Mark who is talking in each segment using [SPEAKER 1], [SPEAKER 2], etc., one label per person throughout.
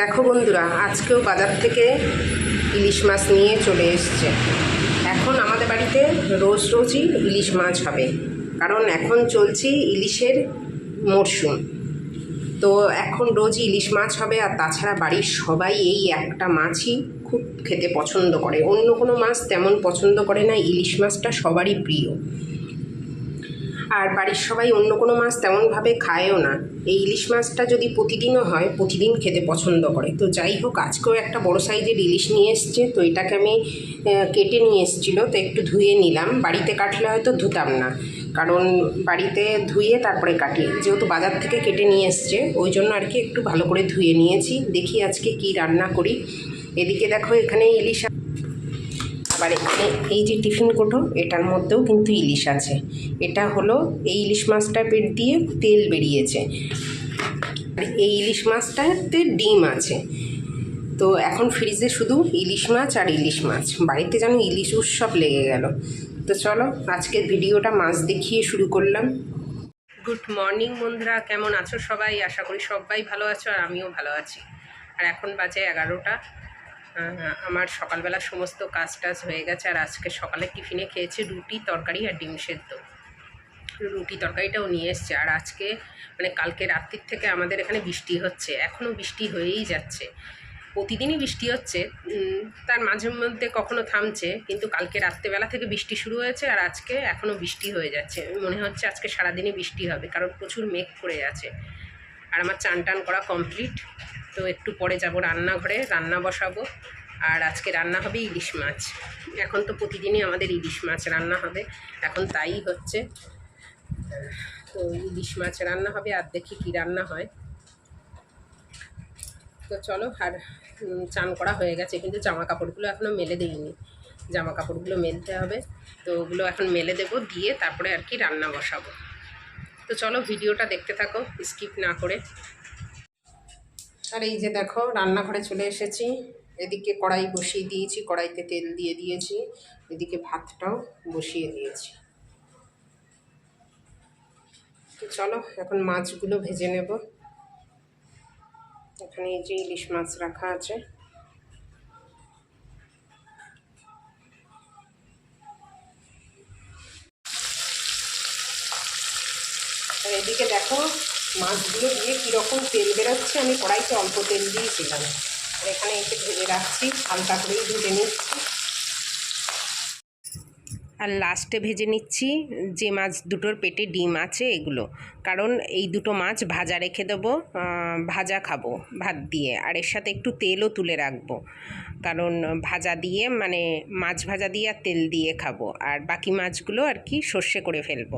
[SPEAKER 1] দেখো বন্ধুরা, আজকেও বাজার থেকে ইলিশ মাছ নিয়ে চলে এসছে। এখন আমাদের বাড়িতে রোজ রোজই ইলিশ মাছ হবে। কারণ এখন চলছে ইলিশের মরশুম। তো এখন রোজই ইলিশ মাছ হবে, আর তাছাড়া বাড়ির সবাই এই একটা মাছই খুব খেতে পছন্দ করে। অন্য কোনো মাছ তেমন পছন্দ করে না, ইলিশ মাছটা সবারই প্রিয়। আর বাড়ির সবাই অন্য কোনো মাছ তেমনভাবে খায়ও না। এই ইলিশ মাছটা যদি প্রতিদিনও হয়, প্রতিদিন খেতে পছন্দ করে। তো যাই হোক, আজকেও একটা বড় সাইজের ইলিশ নিয়ে এসছে, তো এটাকে আমি কেটে নিয়ে এসেছিল, তো একটু ধুয়ে নিলাম। বাড়িতে কাটলে হয়তো ধুতাম না, কারণ বাড়িতে ধুয়ে তারপরে কাটি। যেহেতু বাজার থেকে কেটে নিয়ে এসছে, ওই জন্য আর কি একটু ভালো করে ধুয়ে নিয়েছি। দেখি আজকে কি রান্না করি। এদিকে দেখো, এখানে ইলিশ আবার এই যে টিফিন কোটো এটার মধ্যেও কিন্তু ইলিশ আছে। এটা হলো এই ইলিশ মাছটা পেট দিয়ে তেল বেরিয়েছে। এই ইলিশ মাছটাতে ডিম আছে। তো এখন ফ্রিজে শুধু ইলিশ মাছ আর ইলিশ মাছ। বাড়িতে যেন ইলিশ উৎসব লেগে গেল। তো চলো, আজকের ভিডিওটা মাছ দেখিয়ে শুরু করলাম। গুড মর্নিং বন্ধুরা। কেমন আছো সবাই? আশা করি সবাই ভালো আছো আর আমিও ভালো আছি। আর এখন বাজে এগারোটা। আমার সকালবেলা সমস্ত কাজ টাজ হয়ে গেছে আর আজকে সকালে টিফিনে খেয়েছি রুটি তরকারি আর ডিম সেদ্ধ। রুটি তরকারিটাও নিয়ে এসছে আর আজকে মানে কালকে রাত্রির থেকে আমাদের এখানে বৃষ্টি হচ্ছে এখনও বৃষ্টি হয়েই যাচ্ছে। প্রতিদিনই বৃষ্টি হচ্ছে তার মাঝে মধ্যে কখনো থামছে, কিন্তু কালকে রাত্রেবেলা থেকে বৃষ্টি শুরু হয়েছে আর আজকে এখনও বৃষ্টি হয়ে যাচ্ছে। মনে হচ্ছে আজকে সারাদিনই বৃষ্টি হবে, কারণ প্রচুর মেঘ করে আছে। আর আমার চান টান করা কমপ্লিট। তো একটু পরে যাব রান্নাঘরে, রান্না বসাবো। আর আজকে রান্না হবে ইলিশ মাছ। এখন তো প্রতিদিনই আমাদের ইলিশ মাছ রান্না হবে। এখন তাই হচ্ছে। তো ইলিশ মাছ রান্না হবে আর দেখি কী রান্না হয়। তো চলো, আর চান করা হয়ে গেছে। কিন্তু জামা কাপড়গুলো এখনও মেলে দিইনি। জামা কাপড়গুলো মেলতে হবে। তো ওগুলো এখন মেলে দেবো, দিয়ে তারপরে আর কি রান্না বসাবো। তো চলো ভিডিওটা দেখতে থাকো স্কিপ না করে। আর এই যে দেখো, রান্নাঘরে চলে এসেছি। এদিকে কড়াই বসিয়ে দিয়েছি, কড়াইতে তেল দিয়ে দিয়েছি। এদিকে ভাতটাও বসিয়ে দিয়েছি। তো চলো, এখন মাছগুলো ভেজে নেব। এখানে এই যে ইলিশ মাছ রাখা আছে। আর এদিকে দেখো মাছগুলো দিয়ে কীরকম তেল বেরোচ্ছে, আমি কড়াইতে অল্প তেল দিয়েছিলাম। আর এখানে এসে ভেজে রাখছি, হালকা করেই ভেজে নিচ্ছি। আর লাস্টে ভেজে নিচ্ছি যে মাছ দুটোর পেটে ডিম আছে এগুলো। কারণ এই দুটো মাছ ভাজা রেখে দেবো ভাজা খাব ভাত দিয়ে। আর এর সাথে একটু তেলও তুলে রাখব। কারণ ভাজা দিয়ে মানে মাছ ভাজা দিয়ে আর তেল দিয়ে খাব। আর বাকি মাছগুলো আর কি সর্ষে করে ফেলব।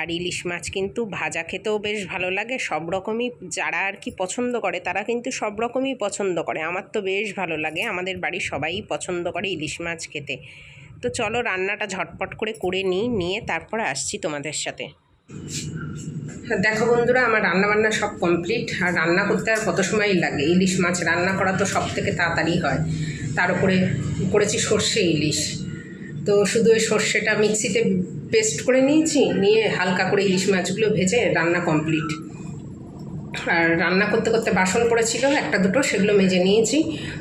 [SPEAKER 1] আর ইলিশ মাছ কিন্তু ভাজা খেতেও বেশ ভালো লাগে। সব রকমই যারা আর কি পছন্দ করে, তারা কিন্তু সব রকমই পছন্দ করে। আমার তো বেশ ভালো লাগে, আমাদের বাড়ির সবাই পছন্দ করে ইলিশ মাছ খেতে। তো চলো রান্নাটা ঝটপট করে করে নিই, নিয়ে তারপরে আসছি তোমাদের সাথে। দেখো বন্ধুরা, আমার রান্না বান্না সব কমপ্লিট। আর রান্না করতে আর কত সময় লাগে? ইলিশ মাছ রান্না করা তো সব থেকে তাড়াতাড়ি হয়। তার উপরে করেছি সর্ষে ইলিশ। তো শুধু ওই সর্ষেটা মিক্সিতে পেস্ট করে নিয়েছি, নিয়ে হালকা করে ইলিশ মাছগুলো ভেজে রান্না কমপ্লিট আর রান্না করতে করতে বাসন পড়েছিল, একটা দুটো, সেগুলো মেজে নিয়েছি।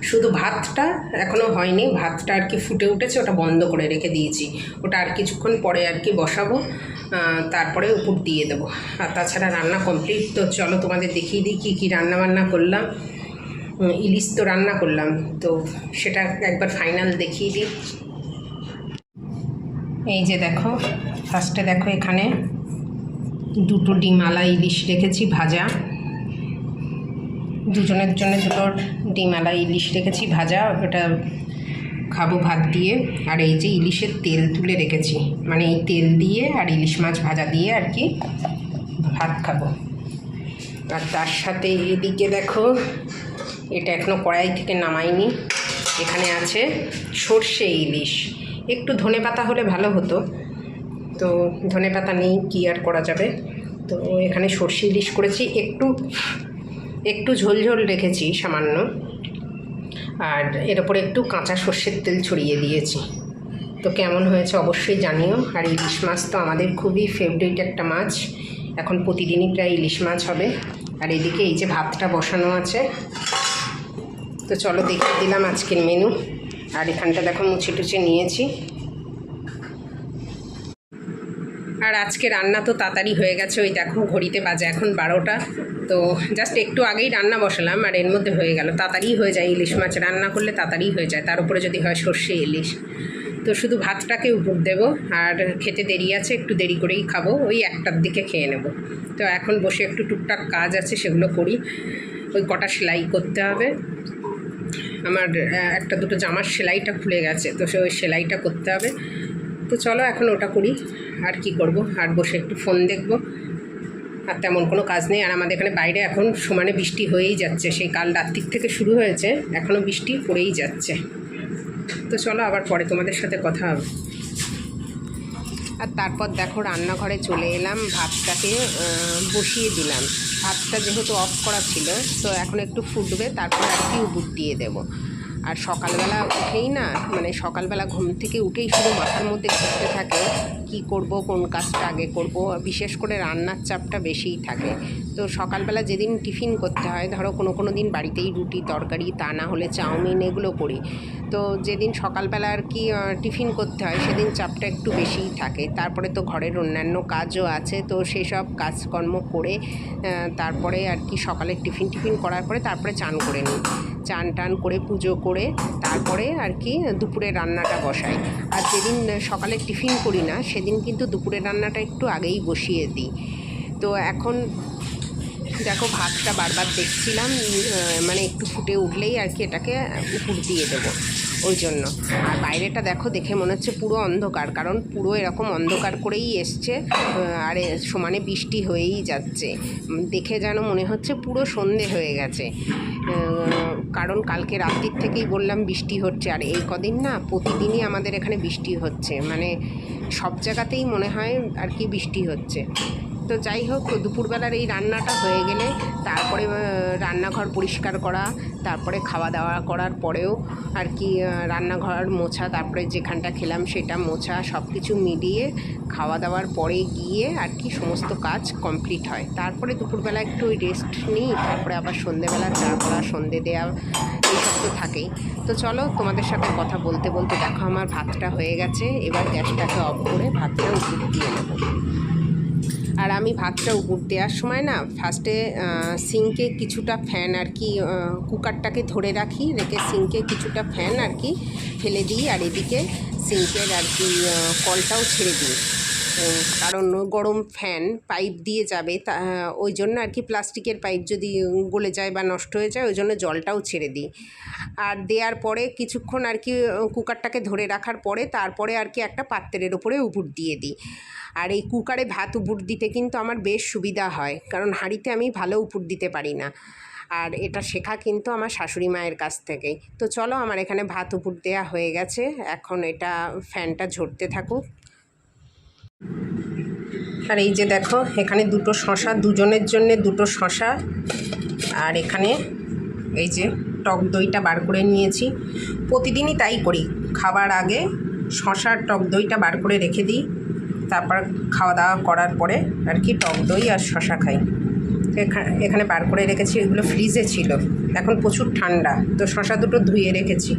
[SPEAKER 1] শুধু ভাতটা এখনও হয়নি, ভাতটা আর কি ফুটে উঠেছে, ওটা বন্ধ করে রেখে দিয়েছি। ওটা আর কিছুক্ষণ পরে আর কি বসাবো তারপরে উপর দিয়ে দেবো। আর তাছাড়া রান্না কমপ্লিট তো চলো তোমাদের দেখিয়ে দিই কী কী রান্নাবান্না করলাম। ইলিশ তো রান্না করলাম, তো সেটা একবার ফাইনাল দেখিয়ে দিই। এই যে দেখো ফার্স্টে দেখো এখানে দুটো ডিমালা ইলিশ রেখেছি ভাজা। দুজনের জন্য দুটো ডিমালা ইলিশ রেখেছি ভাজা, ওটা খাব ভাত দিয়ে। আর এই যে ইলিশের তেল তুলে রেখেছি মানে এই তেল দিয়ে আর ইলিশ মাছ ভাজা দিয়ে আর কি ভাত খাব। আর তার সাথে এদিকে দেখো, এটা এখনও কড়াই থেকে নামাইনি, এখানে আছে সর্ষে ইলিশ। একটু ধনে পাতা হলে ভালো হতো। তো ধনে পাতা নেই, কী আর করা যাবে? তো এখানে সর্ষে ইলিশ করেছি, একটু একটু ঝোল ঝোল রেখেছি সামান্য। আর এর ওপরে একটু কাঁচা সর্ষের তেল ছড়িয়ে দিয়েছি। তো কেমন হয়েছে অবশ্যই জানিও। আর ইলিশ মাছ তো আমাদের খুবই ফেভারিট একটা মাছ। এখন প্রতিদিনই প্রায় ইলিশ মাছ হবে। আর এদিকে এই যে ভাতটা বসানো আছে। তো চলো দেখিয়ে দিলাম আজকের মেনু আর এখানটা দেখো মুছে টুছে নিয়েছি। আর আজকে রান্না তো তাড়াতাড়ি হয়ে গেছে, ওই দেখো ঘড়িতে বাজে এখন বারোটা। তো জাস্ট একটু আগেই রান্না বসালাম, আর এর মধ্যে হয়ে গেল। তাড়াতাড়ি হয়ে যায় ইলিশ মাছ, রান্না করলে তাড়াতাড়ি হয়ে যায়। তার উপরে যদি হয় সর্ষে, ইলিশ। তো শুধু ভাতটাকে উপর দেবো, আর খেতে দেরি আছে, একটু দেরি করেই খাব, ওই একটার দিকে খেয়ে নেব। তো এখন বসে একটু টুকটাক কাজ আছে, সেগুলো করি। ওই কটা সেলাই করতে হবে। আমার একটা দুটো জামার সেলাইটা খুলে গেছে, তো সে ওই সেলাইটা করতে হবে। তো চলো এখন ওটা করি, আর কি করব? আর বসে একটু ফোন দেখব। আর তেমন কোনো কাজ নেই। আর আমাদের এখানে বাইরে এখন সমানে বৃষ্টি হয়েই যাচ্ছে। সেই কাল রাত্রির থেকে শুরু হয়েছে এখনও বৃষ্টি পড়েই যাচ্ছে। তো চলো আবার পরে তোমাদের সাথে কথা হবে। আর তারপর দেখো রান্নাঘরে চলে এলাম, ভাতটাকে বসিয়ে দিলাম। ভাতটা যেহেতু অফ করা ছিল, তো এখন একটু ফুটবে, তারপর আর কি উবুর দিয়ে দেবো। আর সকালবেলা উঠেই না মানে সকালবেলা ঘুম থেকে উঠেই শুধু মাথার মধ্যে ঘুরতে থাকে, কি করব, কোন কাজটা আগে করব, বিশেষ করে রান্নার চাপটা বেশিই থাকে। তো সকালবেলা যেদিন টিফিন করতে হয়, ধরো কোনো কোনো দিন বাড়িতেই রুটি, তরকারি, তা না হলে চাউমিন এগুলো করি। তো যেদিন সকালবেলা আর কি টিফিন করতে হয়, সেদিন চাপটা একটু বেশিই থাকে। তারপরে তো ঘরের অন্যান্য কাজও আছে, তো সেসব কাজকর্ম করে তারপরে আর কি সকালে টিফিন টিফিন করার পরে তারপরে চান করে নিই। চান টান করে, পুজো করে, তারপরে আর কি দুপুরে রান্নাটা বসাই। আর যেদিন সকালে টিফিন করি না, সেদিন কিন্তু দুপুরের রান্নাটা একটু আগেই বসিয়ে দিই। তো এখন দেখো, ভাতটা বারবার দেখছিলাম মানে একটু ফুটে উঠলেই আর কি এটাকে উপর দিয়ে দেবো ওই জন্য। আর বাইরেটা দেখো, দেখে মনে হচ্ছে পুরো অন্ধকার, কারণ পুরো এরকম অন্ধকার করেই এসছে আর সমানে বৃষ্টি হয়েই যাচ্ছে। দেখে যেন মনে হচ্ছে পুরো সন্ধে হয়ে গেছে। কারণ কালকে রাত্রির থেকেই বললাম বৃষ্টি হচ্ছে, আর এই কদিন না প্রতিদিনই আমাদের এখানে বৃষ্টি হচ্ছে। মানে সব জায়গাতেই মনে হয় আর কি বৃষ্টি হচ্ছে। তো যাই হোক, দুপুরবেলার এই রান্নাটা হয়ে গেলে তারপরে রান্নাঘর পরিষ্কার করা, তারপরে খাওয়া দাওয়া করার পরেও আর কি রান্নাঘর মোছা, তারপরে যেখানটা খেলাম সেটা মোছা সব কিছু মিলিয়ে খাওয়া দাওয়ার পরে গিয়ে আর কি সমস্ত কাজ কমপ্লিট হয়। তারপরে দুপুরবেলা একটু রেস্ট নিই, তারপরে আবার সন্ধেবেলা চা করা, সন্ধে দেওয়া এইসব তো থাকেই। তো চলো, তোমাদের সাথে কথা বলতে বলতে দেখো, আমার ভাতটা হয়ে গেছে, এবার গ্যাসটাকে অফ করে ভাতটা উপর দিয়ে নেব। আর আমি ভাতটা উপর দেওয়ার সময় না ফার্স্টে সিঙ্কে কিছুটা ফ্যান আর কি কুকারটাকে ধরে রাখি, রেখে সিঙ্কে কিছুটা ফ্যান আর কি ফেলে দিই, আর এদিকে সিঙ্কের আর কি কলটাও ছেড়ে দিই। কারণ গরম ফ্যান, পাইপ দিয়ে যাবে, তা, ওই জন্য আর কি প্লাস্টিকের পাইপ যদি গলে যায় বা নষ্ট হয়ে যায়, ওই জন্য জলটাও ছেড়ে দিই। আর দেওয়ার পরে কিছুক্ষণ আর কি কুকারটাকে ধরে রাখার পরে তারপরে আর কি একটা পাত্রের ওপরে উপর দিয়ে দিই। আর এই কুকারে ভাত উপর দিতে কিন্তু আমার বেশ সুবিধা হয়, কারণ হাঁড়িতে আমি ভালো উপর দিতে পারি না। আর এটা শেখা কিন্তু আমার শাশুড়ি মায়ের কাছ থেকেই। তো চলো, আমার এখানে ভাত উপর দেওয়া হয়ে গেছে, এখন এটা ফ্যানটা ঝরতে থাকুক। আর এই যে দেখো, এখানে দুটো শশা, দুজনের জন্য দুটো শশা। আর এখানে এই যে টক দইটা বার করে নিয়েছি। প্রতিদিনই তাই করি, খাবার আগে শশার টক দইটা বার করে রেখে দিই, তারপর খাওয়া দাওয়া করার পরে আর কি টক দই আর শশা খাই। এখা- এখানে বার করে রেখেছি, এগুলো ফ্রিজে ছিল। এখন প্রচুর ঠান্ডা, তো শশা দুটো ধুয়ে রেখেছি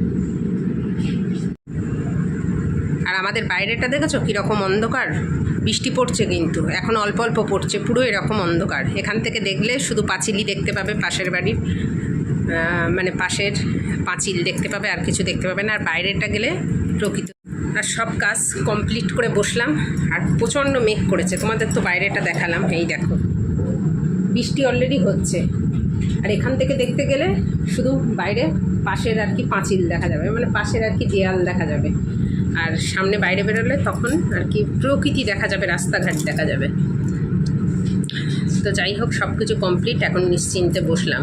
[SPEAKER 1] আর আমাদের বাইরেটা দেখেছ? কীরকম অন্ধকার? বৃষ্টি পড়ছে কিন্তু। এখন অল্প অল্প পড়ছে, পুরো এরকম অন্ধকার। এখান থেকে দেখলে শুধু পাঁচিলই দেখতে পাবে পাশের বাড়ির। মানে পাশের পাঁচিল দেখতে পাবে, আর কিছু দেখতে পাবে না। আর বাইরেটা গেলে প্রকৃত। আর সব কাজ কমপ্লিট করে বসলাম, আর প্রচণ্ড মেঘ করেছে। তোমাদের তো বাইরেটা দেখালাম, এই দেখো। বৃষ্টি অলরেডি হচ্ছে। আর এখান থেকে দেখতে গেলে শুধু বাইরে পাশের আর কি পাঁচিল দেখা যাবে। মানে পাশের আর কি দেয়াল দেখা যাবে। আর সামনে বাইরে বেরোলে তখন আর কি প্রকৃতি দেখা যাবে, রাস্তাঘাট দেখা যাবে। তো যাই হোক সব কিছু কমপ্লিট এখন নিশ্চিন্তে বসলাম।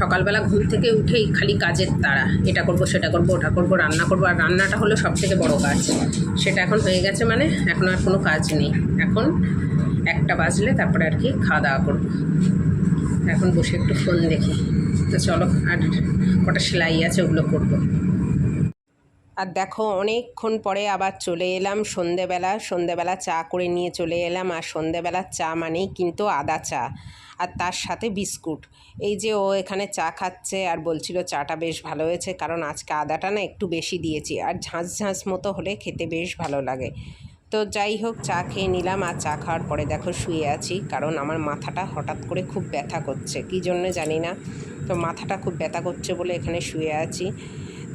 [SPEAKER 1] সকালবেলা ঘুম থেকে উঠেই খালি কাজের তাড়া, এটা করব, সেটা করব, ওটা করব, রান্না করব, আর রান্নাটা হলো সব থেকে বড়ো কাজ। সেটা এখন হয়ে গেছে মানে এখন আর কোনো কাজ নেই। এখন একটা বাজলে তারপরে আর কি খাওয়া দাওয়া করব। এখন বসে একটু ফোন দেখি। তো চলো, আর কটা সেলাই আছে ওগুলো করব। আর দেখো, অনেকক্ষণ পরে আবার চলে এলাম সন্ধেবেলা। সন্ধেবেলা চা করে নিয়ে চলে এলাম আর সন্ধেবেলার চা মানেই কিন্তু আদা চা আর তার সাথে বিস্কুট। এই যে ও এখানে চা খাচ্ছে আর বলছিল চাটা বেশ ভালো হয়েছে কারণ আজকে আদাটা না একটু বেশি দিয়েছি আর ঝাঁঝ ঝাঁঝ মতো হলে খেতে বেশ ভালো লাগে। তো যাই হোক, চা খেয়ে নিলাম আর চা খাওয়ার পরে দেখো শুয়ে আছি কারণ আমার মাথাটা হঠাৎ করে খুব ব্যথা করছে। কী জন্য জানি না। তো মাথাটা খুব ব্যথা করছে বলে এখানে শুয়ে আছি।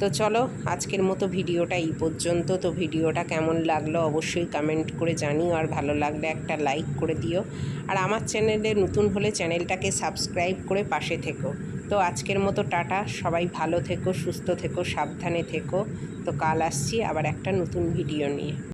[SPEAKER 1] তো চলো, আজকের মতো ভিডিওটা এই পর্যন্ত। তো ভিডিওটা কেমন লাগল অবশ্যই কমেন্ট করে জানিও, আর ভালো লাগলে একটা লাইক করে দিও। আর আমার চ্যানেলে নতুন হলে চ্যানেলটাকে সাবস্ক্রাইব করে পাশে থেকো। তো আজকের মতো টাটা, সবাই ভালো থেকো, সুস্থ থেকো, সাবধানে থেকো। তো কাল আসছি আবার একটা নতুন ভিডিও নিয়ে।